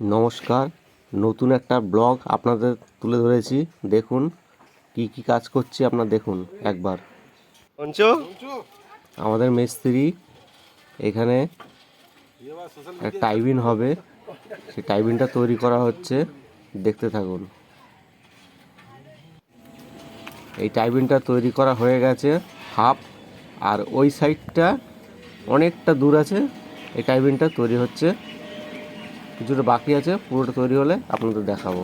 নমস্কার। নতুন একটা ব্লগ আপনাদের তুলে ধরেছি। দেখুন কি কি কাজ করছি আপনার দেখুন একবার। আমাদের মিস্ত্রি এখানে একটা টাইবিন হবে। সেই টাইবিনটা তৈরি করা হচ্ছে। দেখতে থাকুন। এই টাইবিনটা তৈরি করা হয়ে গেছে হাফ আর ওই সাইডটা অনেকটা দূর আছে। এই টাইবিনটা তৈরি হচ্ছে। কিছুটা বাকি আছে, পুরোটা তৈরি হলে আপনাদের দেখাবো।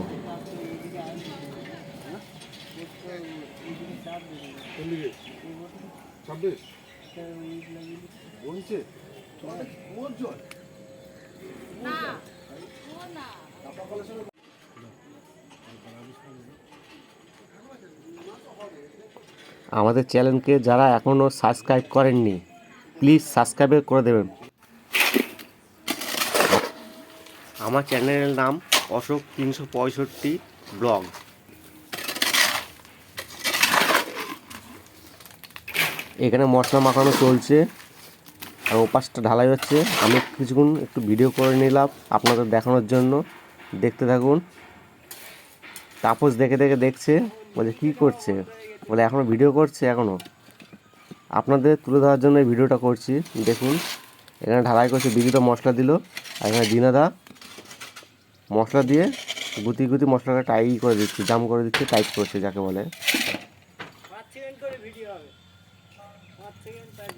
আমাদের চ্যানেলকে যারা এখনও সাবস্ক্রাইব করেননি প্লিজ সাবস্ক্রাইব করে দেবেন। আমার চ্যানেলের নাম অশোক তিনশো পঁয়ষট্টি ব্লগ। এখানে মশলা মাখানো চলছে আর ওপাশটা ঢালাই হচ্ছে। আমি কিছুক্ষণ একটু ভিডিও করে নিলাম আপনাদের দেখানোর জন্য। দেখতে থাকুন। তাপস দেখে দেখে দেখছে, বলে, কী করছে? বলে এখনও ভিডিও করছে এখনও আপনাদের তুলে ধরার জন্য এই ভিডিওটা করছি। দেখুন, এখানে ঢালাই করছে বিদ্যুৎ মশলা দিল। আর এখানে দিনাদা মশলা দিয়ে গুতি গুতি মশলাটা টাই করে দিচ্ছি, জাম করে দিচ্ছি টাইট করছে যাকে বলে। Thank সেকেন্ড করে ভিডিও হবে পাঁচ সেকেন্ড টাইম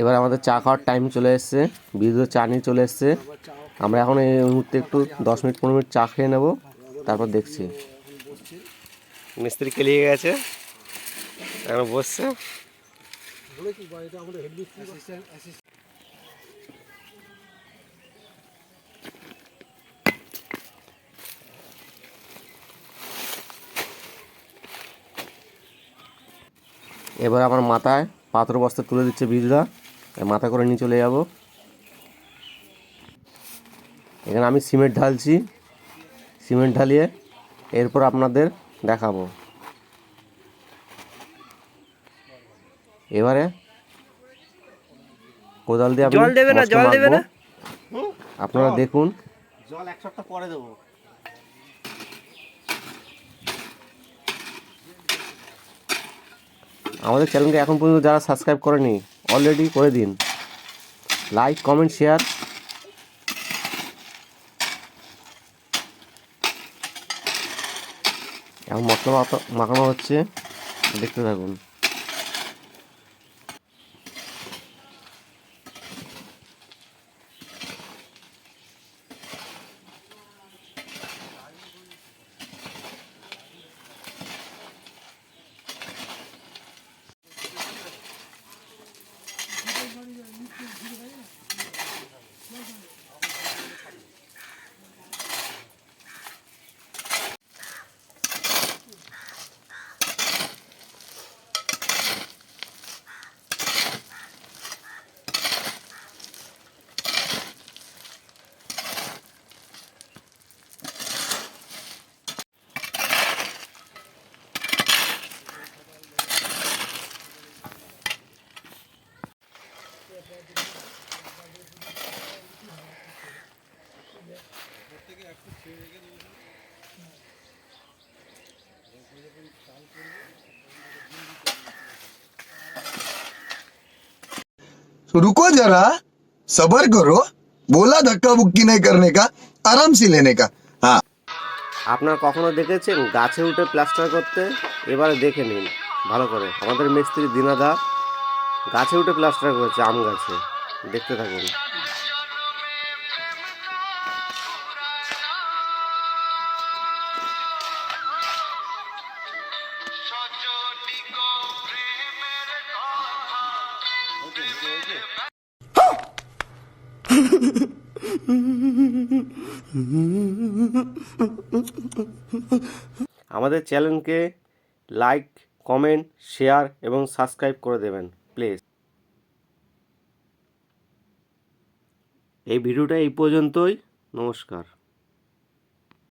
এবার আমাদের চা খাওয়ার টাইম চলে এসছে বিদ্যুৎ চা নিয়ে চলে এসছে। আমরা এখন এই মুহূর্তে একটু দশ মিনিট পনেরো মিনিট চা খেয়ে নেব তারপর দেখছি। মিস্ত্রি কেলিয়ে গেছে এখন বসছে। এবার আমার মাথায় পাথর বস্তা তুলে দিচ্ছে বীজরা মাথা করে নিয়ে চলে যাব। এখানে আমি সিমেন্ট ঢালছি। সিমেন্ট ঢালিয়ে এরপর আপনাদের দেখাবো। এবারে কোদাল দিয়ে আমি জল দেবে না, জল দেবে না? আপনারা দেখুন। জল এক সপ্তাহ পরে দেবো। আমাদের চ্যানেলকে এখন পর্যন্ত যারা সাবস্ক্রাইব করেনি অলরেডি করে দিন। লাইক কমেন্ট শেয়ার এখন মশলা মাখা- মাখানো হচ্ছে। দেখতে থাকুন। Ondan रुको जरा सबर करो बोला धक्का बुक्की नहीं करने का आराम से लेने का हाँ আপনারা কখনো দেখেছেন গাছে উঠে প্লাস্টার করতে এবারে দেখে নিন ভালো করে আমাদের মিস্ত্রি দিনাদা গাছে উঠে প্লাস্টার করেছে আম গাছে দেখতে থাকুন আমাদের চ্যানেলকে লাইক, কমেন্ট, শেয়ার এবং সাবস্ক্রাইব করে দেবেন, প্লিজ। এই ভিডিওটা এই পর্যন্তই। নমস্কার।